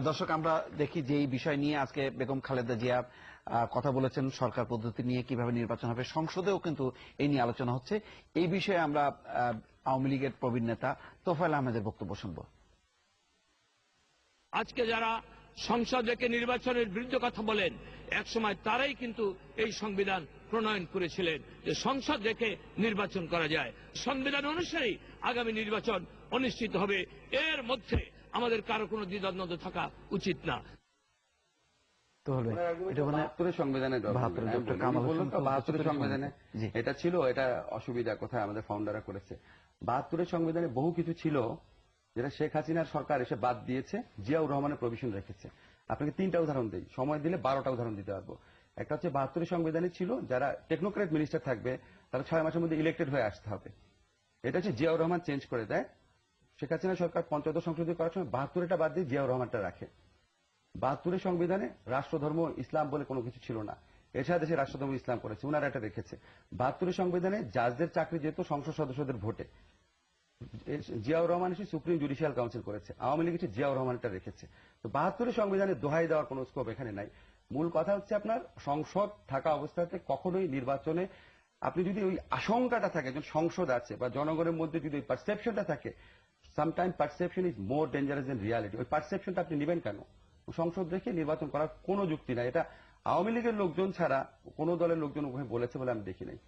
দর্শক, আমরা দেখি যে এই বিষয় নিয়ে আজকে বেগম খালেদা জিয়া কথা বলেছেন সরকার পদ্ধতি নিয়ে কীভাবে নির্বাচন হবে। সংসদেও কিন্তু এই নিয়ে আলোচনা হচ্ছে। এই বিষয়ে আমরা আওয়ামী লীগের প্রবীণ নেতা তোফায়েল আহমেদের বক্তব্য শুনব। আজকে যারা সংসদ ডেকে নির্বাচনের বিরুদ্ধে কথা বলেন, একসময় তারাই কিন্তু এই সংবিধান প্রণয়ন করেছিলেন যে সংসদ ডেকে নির্বাচন করা যায়। সংবিধান অনুসারেই আগামী নির্বাচন অনুষ্ঠিত হবে। এর মধ্যে আমাদের কারও কোনো দ্বিধাদ্বন্দ্ব থাকা উচিত না। এটা মানে বাহাত্তরের সংবিধানে বাহাত্তরের ডক্টর কামাল হোসেন তো বাহাত্তরের 75 সংবিধানে জি। এটা ছিল এটা অসুবিধা কোথায় আমাদের ফাউন্ডাররা করেছে। বাহাত্তরের সংবিধানে বহু কিছু ছিল যেটা শেখ হাসিনার সরকার এসে বাদ দিয়েছে জিয়াউর রহমানের প্রভিশন রেখেছে। আপনাকে তিনটা উদাহরণ দিই সময় দিলে বারোটা উদাহরণ দিতে পারব। একটা হচ্ছে বাহাত্তরের সংবিধানে ছিল যারা টেকনোক্রেট মিনিস্টার থাকবে তারা ছয় মাসের মধ্যে ইলেক্টেড হয়ে আসতে হবে। এটা হচ্ছে জিয়াউর রহমান চেঞ্জ করে দেয় শেখ হাসিনা সরকার পঞ্চায়েত সংসদীয় করার সময় বাহাত্তরটা বাদ দিয়ে জিয়াউর রহমানটা রাখে। বাহাত্তরের সংবিধানে রাষ্ট্রধর্ম, ইসলাম বলে কোনো কিছু ছিল না। এছাড়া দেশে রাষ্ট্রধর্ম, ইসলাম করেছে। ওনারা এটা রেখেছে বাহাত্তরের সংবিধানে জাজদের চাকরি যেত সংসদ সদস্যদের ভোটে জিয়াউর রহমান এসে সুপ্রিম জুডিশিয়াল কাউন্সিল করেছে। আওয়ামী লীগ এসে জিয়াউর রহমান এটা রেখেছে। তো বাহাত্তরের সংবিধানে দোহাই দেওয়ার কোনো স্কোপ এখানে নাই। মূল কথা হচ্ছে আপনার সংসদ থাকা অবস্থাতে কখনোই নির্বাচনে আপনি যদি ওই আশঙ্কাটা থাকে যে সংসদ আছে বা জনগণের মধ্যে যদি ওই পারসেপশনটা থাকে sometime perception is more dangerous than reality ওই পারসেপশনটা আপনি নেবেন কেন? সংসদ রেখে নির্বাচন করার কোনো যুক্তি নাই। এটা আওয়ামী লীগের লোকজন ছাড়া কোনো দলের লোকজন ওখানে বলেছে বলে আমি দেখি নাই।